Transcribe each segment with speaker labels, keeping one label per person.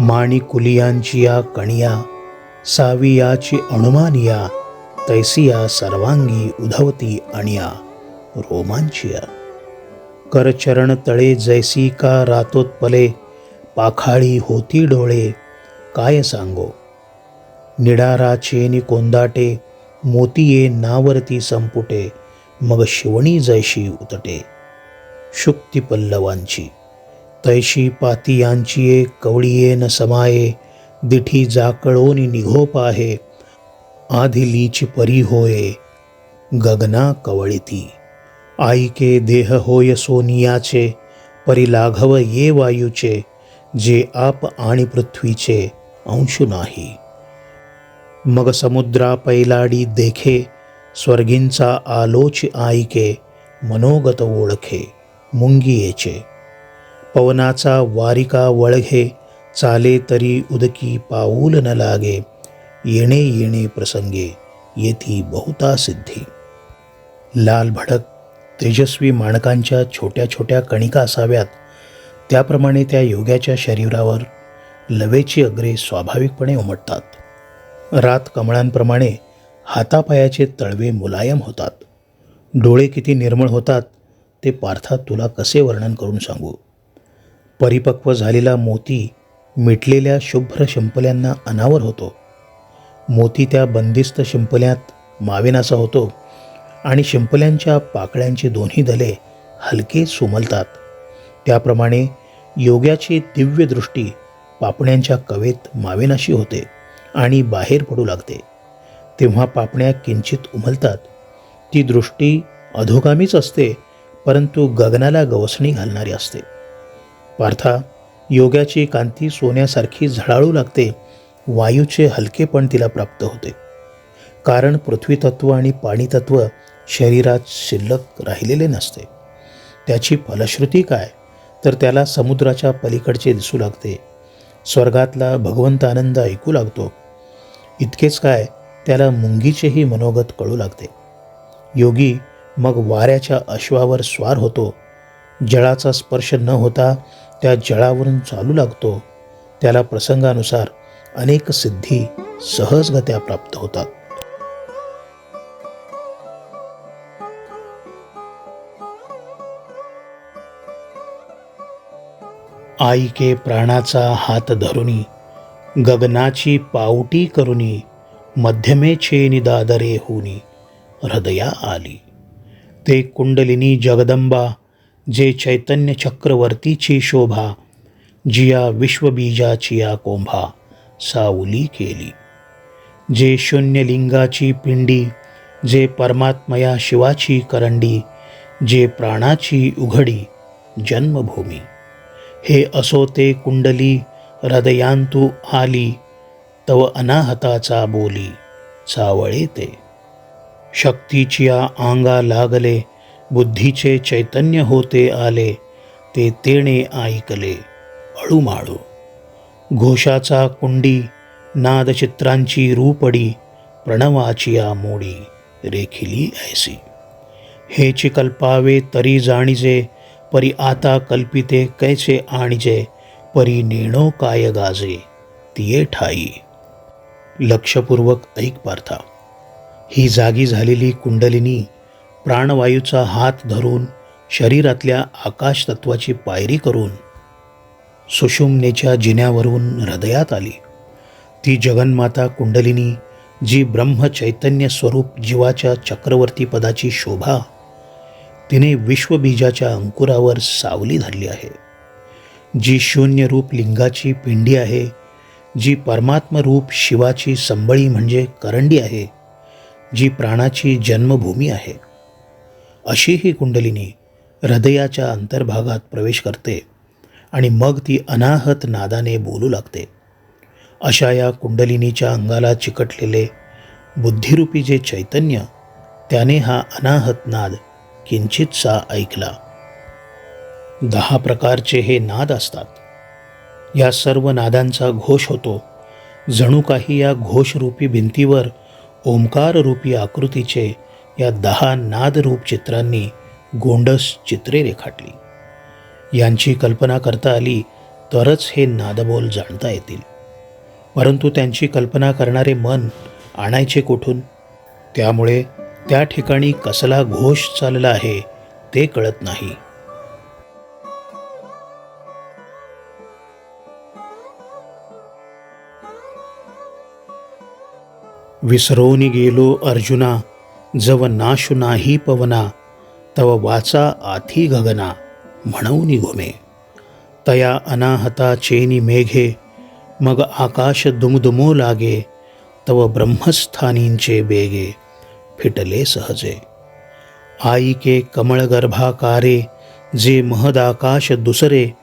Speaker 1: माणी कुलियांची या कणिया सावियाची अणुमानिया तैसिया सर्वांगी उधवती अणिया रोमांचिया. करचरण तळे जैसी का रातोत्पले पाखाळी होती डोळे काय सांगो? निडाराचे नि कोंदाटे मोतीये नावरती संपुटे मग शिवणी जैशी उतटे. शुक्ती पल्लवांची तैशी पातियांची कवळीये न समाये दिठी जाकळोनी निघोप आहे आधिलीची परी होय गगना कवळिती. आईके देह होय सोनियाचे परी लाघव ये वायूचे जे आप आणि पृथ्वीचे अंशु नाही. मग समुद्रा पैलाडी देखे स्वर्गींचा आलोच आईके मनोगत ओळखे मुंगियेचे. पवनाचा वारिका वळघे चाले तरी उदकी पाऊल न लागे. येणे येणे प्रसंगे येथी बहुता सिद्धी. लाल भडक तेजस्वी माणकांच्या छोट्या छोट्या कणिका असाव्यात. त्याप्रमाणे त्या योग्याच्या शरीरावर लवेची अग्रे स्वाभाविकपणे उमटतात. रात कमळांप्रमाणे हातापायाचे तळवे मुलायम होतात. डोळे किती निर्मळ होतात ते पार्था तुला कसे वर्णन करून सांगू? परिपक्व झालेला मोती मिटलेल्या शुभ्र शिंपल्यांना अनावर होतो. मोती त्या बंदिस्त शिंपल्यात मावेनासा होतो आणि शिंपल्यांच्या पाकळ्यांची दोन्ही दले हलके सुमलतात. त्याप्रमाणे योग्याची दिव्य दृष्टी पापण्यांच्या कवेत मावेनाशी होते आणि बाहेर पडू लागते. तेव्हा पापण्या किंचित उमलतात. ती दृष्टी अधोगामीच असते परंतु गगनाला गवसणी घालणारी असते. पार्था योगाची कांती सोन्यासारखी झळाळू लागते वायूचे हलकेपण तिला प्राप्त होते. कारण पृथ्वीतत्व आणि पाणीतत्व शरीरात शिल्लक राहिलेले नसते. त्याची फलश्रुती काय? तर त्याला समुद्राच्या पलीकडचे दिसू लागते. स्वर्गातला भगवंत आनंद ऐकू लागतो. इतकेच काय त्याला मुंगीचेही मनोगत कळू लागते. योगी मग वाऱ्याच्या अश्वावर स्वार होतो. जळाचा स्पर्श न होता त्या जळावरून चालू लागतो. त्याला प्रसंगानुसार अनेक सिद्धी सहजगत्या प्राप्त होतात. आईके प्राणाचा हात धरुनी गगनाची पावटी करुनी मध्यमेचे निदादरे होनी हृदया आली. ते कुंडलिनी जगदंबा जे चैतन्य चक्रवर्तीची शोभा जिया विश्वबीजाचिया कोंभा सावली केली. जे शून्यलिंगाची पिंडी जे परमात्मया शिवाची करंडी जे प्राणाची उघडी जन्मभूमी. हे असो ते कुंडली हृदयांतू आली तव अनाहताचा बोली चावळे ते. शक्तीची आंगा लागले बुद्धीचे चैतन्य होते आले ते तेणे ऐकले. अळूमाळू. घोषाचा कुंडी नादचित्रांची रूपडी प्रणवाची या मोडी रेखिली ऐसी. हेची कल्पावे तरी जाणीजे परी आता कल्पिते कैचे आणिजे परी नेणो काय गाजे तिये ठाई. लक्षपूर्वक ऐक पार्था. ही जागी झालेली कुंडलिनी प्राणवायूचा हात धरून शरीरातल्या आकाश तत्वाची पायरी करून सुषुम्नेच्या जिन्यावरून हृदयात आली. ती जगन्माता कुंडलिनी जी ब्रह्मचैतन्य स्वरूप जीवाच्या चक्रवर्ती पदाची शोभा तिने विश्वबीजाच्या अंकुरावर सावली धरली आहे. जी शून्य रूप लिंगाची पिंडी आहे जी परमात्मरूप शिवाची संबळी म्हणजे करंडी आहे जी प्राणाची जन्मभूमी आहे. अशी ही कुंडलिनी हृदयाच्या अंतर्भागात प्रवेश करते आणि मग ती अनाहत नादाने बोलू लागते. अशा या कुंडलिनीच्या अंगाला चिकटलेले बुद्धिरूपी जे चैतन्य त्याने हा अनाहत नाद किंचितसा ऐकला. दहा प्रकारचे हे नाद असतात. या सर्व नादांचा घोष होतो. जणू काही या घोषरूपी भिंतीवर ओंकाररूपी आकृतीचे या दहा नादरूप चित्रांनी गोंडस चित्रे रेखाटली. यांची कल्पना करता आली तरच हे नादबोल जाणता येतील. परंतु त्यांची कल्पना करणारे मन आणायचे कुठून? त्यामुळे त्या ठिकाणी कसला घोष चालला आहे ते कळत नाही. विसरवून गेलो अर्जुना. जव नाशु नाही पवना तव वाचा आथी गगना म्हणून घुमे तया अनाहता चेनी मेघे मग आकाश दुमदुमो लागे तव ब्रह्मस्थानींचे बेगे फिटले सहजे. आई के कमळगर्भाकारे जे महदाकाश दुसरे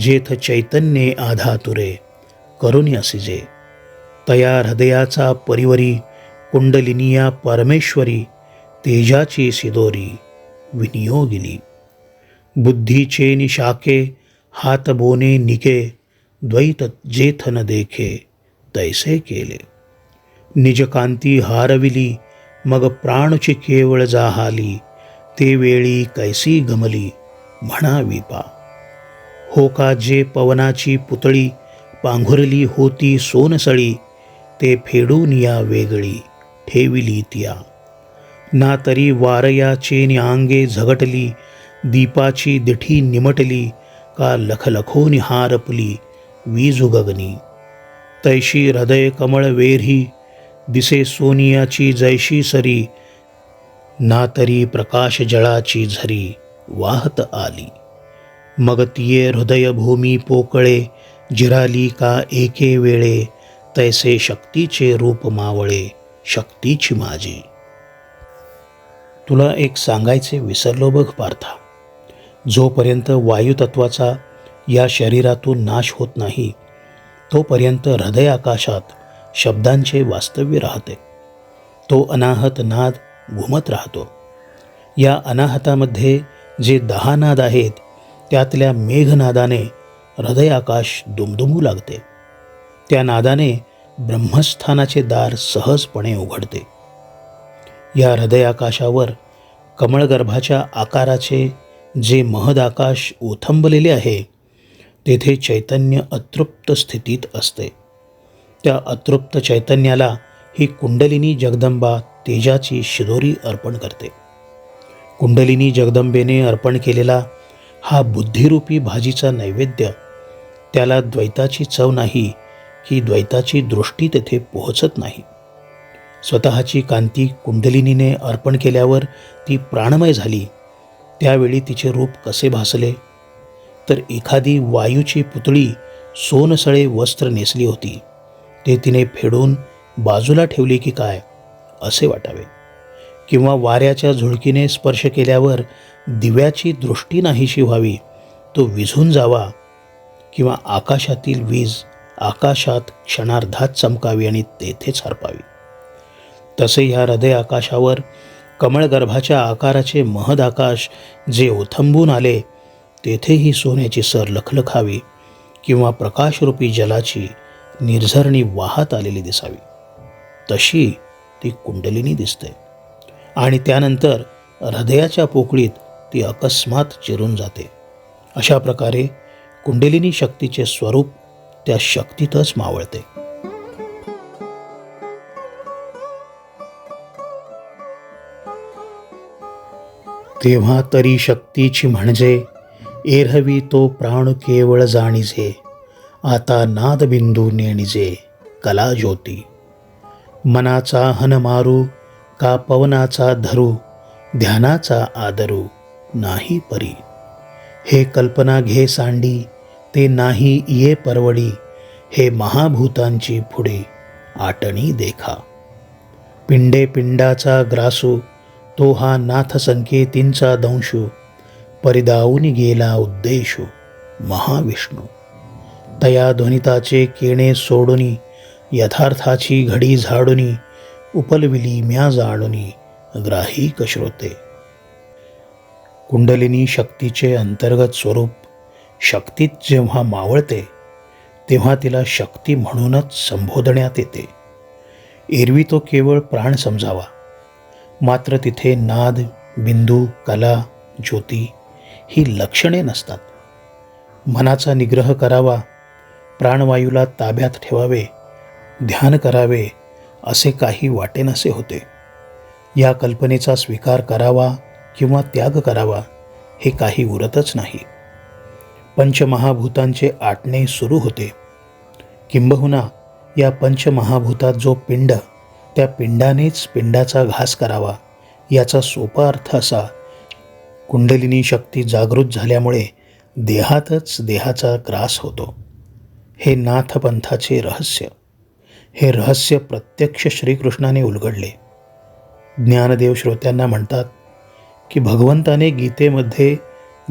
Speaker 1: जेथ चैतन्ये आधातुरे करुणी असिजे तया हृदयाचा परिवरी कुंडलिनिया परमेश्वरी तेजाची सिदोरी विनियोगिनी. बुद्धीचे निशाके हातबोने निके द्वैत जेथन देखे तैसे केले. निजकांती हारविली मग प्राणची केवळ जाहाली ते वेळी कैसी गमली म्हणावी पा. हो का जे पवनाची पुतळी पांघुरली होती सोनसळी ते फेडून या वेगळी ठेविली तिया. ना तरी वारयाचे न्यांगे झगटली दीपाची दिठी निमटली का लखलखो निहारपली वीजु गगनी. तैशी हृदय कमळ वेरी दिसे सोनियाची जैशी सरी ना तरी प्रकाश जळाची झरी वाहत आली. मग तिये हृदयभूमी पोकळे जिराली का एके वेळे तैसे शक्तीचे रूप मावळे. शक्तीची माझी. तुला एक सांगायचे विसरलो बघ पार्था. जोपर्यंत वायुतत्वाचा या शरीरातून नाश होत नाही तोपर्यंत हृदय आकाशात शब्दांचे वास्तव्य राहते. तो अनाहत नाद घुमत राहतो. या अनाहतामध्ये जे दहा नाद आहेत त्यातल्या मेघनादाने हृदय आकाश दुमदुमू लागते. त्या नादाने ब्रह्मस्थानाचे दार सहजपणे उघडते. या हृदयाकाशावर कमळगर्भाच्या आकाराचे जे महद आकाश ओथंबलेले आहे तेथे चैतन्य अतृप्त स्थितीत असते. त्या अतृप्त चैतन्याला ही कुंडलिनी जगदंबा तेजाची शिदोरी अर्पण करते. कुंडलिनी जगदंबेने अर्पण केलेला हा बुद्धिरूपी भाजीचा नैवेद्य त्याला द्वैताची चव नाही ही द्वैताची दृष्टी तेथे पोहोचत नाही. स्वतःची कांती कुंडलिनीने अर्पण केल्यावर ती प्राणमय झाली. त्यावेळी तिचे रूप कसे भासले? तर एखादी वायूची पुतळी सोनसळे वस्त्र नेसली होती. ते तिने फेडून बाजूला ठेवले की काय? असे वाटावे. किंवा वाऱ्याच्या झुळकीने स्पर्श केल्यावर दिव्याची दृष्टी नाहीशी व्हावी तो विझून जावा. किंवा आकाशातील वीज आकाशात क्षणार्धात चमकावी आणि तेथेच हरपावी. तसे ह्या हृदय आकाशावर कमळगर्भाच्या आकाराचे महद आकाश जे ओथंबून आले तेथेही सोन्याची सर लखलखावी किंवा प्रकाशरूपी जलाची निर्झरणी वाहत आलेली दिसावी. तशी ती कुंडलिनी दिसते आणि त्यानंतर हृदयाच्या पोकळीत ती अकस्मात चिरून जाते. अशा प्रकारे कुंडलिनी शक्तीचे स्वरूप त्या शक्तीतच मावळते. तेव्हा तरी शक्तीची म्हणजे एरहवी तो प्राण केवळ जाणीजे आता नादबिंदू नेणिजे कला ज्योती मनाचा हन मारू का पवनाचा धरू ध्यानाचा आदरू नाही परी. हे कल्पना घे सांडी ते नाही ये परवडी हे महाभूतांची पुढे आटणी देखा. पिंडे पिंडाचा ग्रासू तो हा नाथ संकेतींचा दंशू परिदाऊन गेला उद्देशू महाविष्णू. तया ध्वनिताचे केणे सोडुनी यथार्थाची घडी झाडुनी उपलविली म्या जाणुनी ग्राही कश्रोते कुंडलिनी शक्तीचे अंतर्गत स्वरूप शक्तीत जेव्हा मावळते तेव्हा तिला शक्ती म्हणूनच संबोधण्यात येते. एरवी तो केवळ प्राण समजावा. मात्र तिथे नाद बिंदू कला ज्योती ही लक्षणे नसतात. मनाचा निग्रह करावा प्राणवायूला ताब्यात ठेवावे ध्यान करावे असे काही वाटेनसे होते. या कल्पनेचा स्वीकार करावा किंवा त्याग करावा हे काही उरतच नाही. पंचमहाभूतांचे आटणे सुरू होते. किंबहुना या पंचमहाभूतात जो पिंड त्या पिंडानेच पिंडाचा घास करावा याचा सोपा अर्थ असा कुंडलिनी शक्ती जागृत झाल्यामुळे देहातच देहाचा ग्रास होतो. हे नाथपंथाचे रहस्य. हे रहस्य प्रत्यक्ष श्रीकृष्णाने उलगडले. ज्ञानदेव श्रोत्यांना म्हणतात की भगवंताने गीतेमध्ये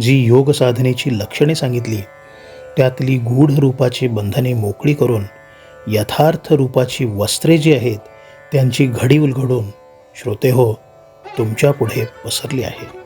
Speaker 1: जी योग साधनेची लक्षणे सांगितली त्यातली गूढ रूपाची बंधने मोकळी करून यथार्थ रूपाची वस्त्रे जी आहेत त्यांची घडी उलघडून श्रोते हो तुमच्यापुढे पसरली आहे.